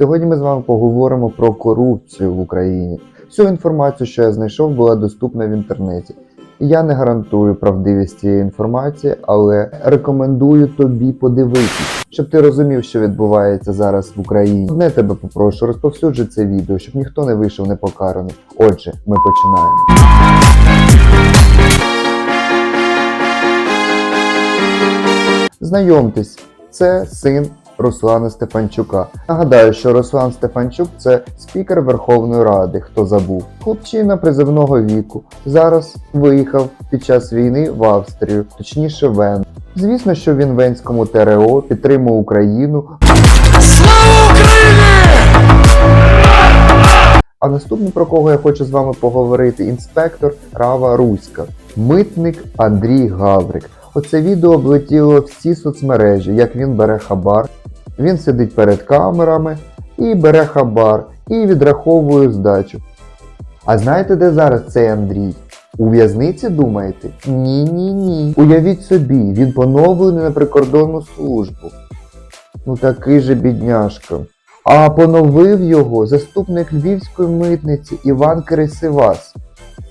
Сьогодні ми з вами поговоримо про корупцію в Україні. Всю інформацію, що я знайшов, була доступна в інтернеті. Я не гарантую правдивість цієї інформації, але рекомендую тобі подивитись, щоб ти розумів, що відбувається зараз в Україні. Одне тебе попрошу, розповсюджуй це відео, щоб ніхто не вийшов непокараний. Отже, ми починаємо. Знайомтесь, це син Руслана Стефанчука. Нагадаю, що Руслан Стефанчук це спікер Верховної Ради, хто забув. Хлопчина призовного віку. Зараз виїхав під час війни в Австрію, точніше Вен. Звісно, що він Венському ТРО підтримує Україну. А наступний, про кого я хочу з вами поговорити, інспектор Рава Руська, митник Андрій Гаврик. Оце відео облетіло всі соцмережі, як він бере хабар. Він сидить перед камерами і бере хабар, і відраховує здачу. А знаєте, де зараз цей Андрій? У в'язниці думаєте? Ні, ні. Уявіть собі, він поновлений на прикордонну службу. Ну такий же бідняшка. А поновив його заступник львівської митниці Іван Кирисивас.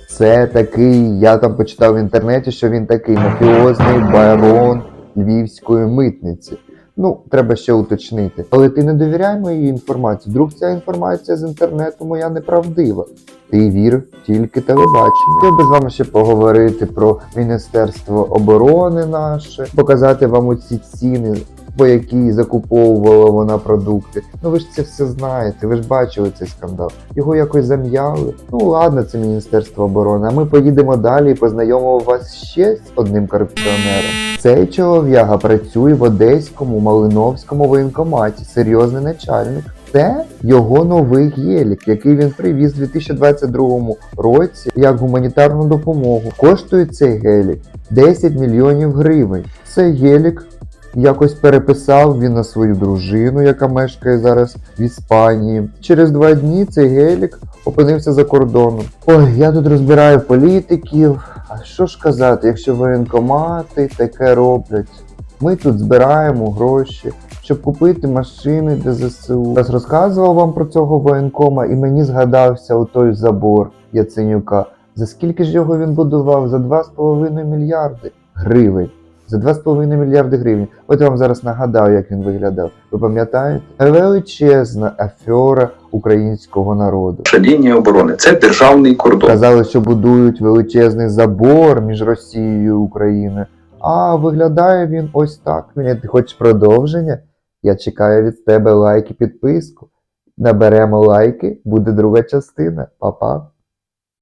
Це такий, я там почитав в інтернеті, що він такий мафіозний барон львівської митниці. Ну, треба ще уточнити. Але ти не довіряй моїй інформації. Вдруг ця інформація з інтернету моя неправдива. Ти вір тільки телебаченню. Хотів би з вами ще поговорити про Міністерство оборони наше, показати вам оці ціни, по якій закуповувала вона продукти. Ну ви ж це все знаєте, ви ж бачили цей скандал. Його якось зам'яли. Ну ладно, це Міністерство оборони. А ми поїдемо далі і познайомимо вас ще з одним корупціонером. Цей чолов'яга працює в Одеському Малиновському воєнкоматі. Серйозний начальник. Це його новий гелік, який він привіз у 2022 році як гуманітарну допомогу. Коштує цей гелік 10 мільйонів гривень. Цей гелік якось переписав він на свою дружину, яка мешкає зараз в Іспанії. Через два дні цей гелік опинився за кордоном. Ой, я тут розбираю політиків. А що ж казати, якщо воєнкомати таке роблять? Ми тут збираємо гроші, щоб купити машини для ЗСУ. Раз розказував вам про цього воєнкома, і мені згадався отой забор Яценюка. За скільки ж його він будував? За 2,5 мільярди гривень. За 2,5 мільярди гривень. От я вам зараз нагадаю, як він виглядав. Ви пам'ятаєте? Величезна афера українського народу. Лінія оборони це державний кордон. Казали, що будують величезний забор між Росією і Україною. А виглядає він ось так. Мені ти хочеш продовження? Я чекаю від тебе лайк і підписку. Наберемо лайки, буде друга частина. Па-па.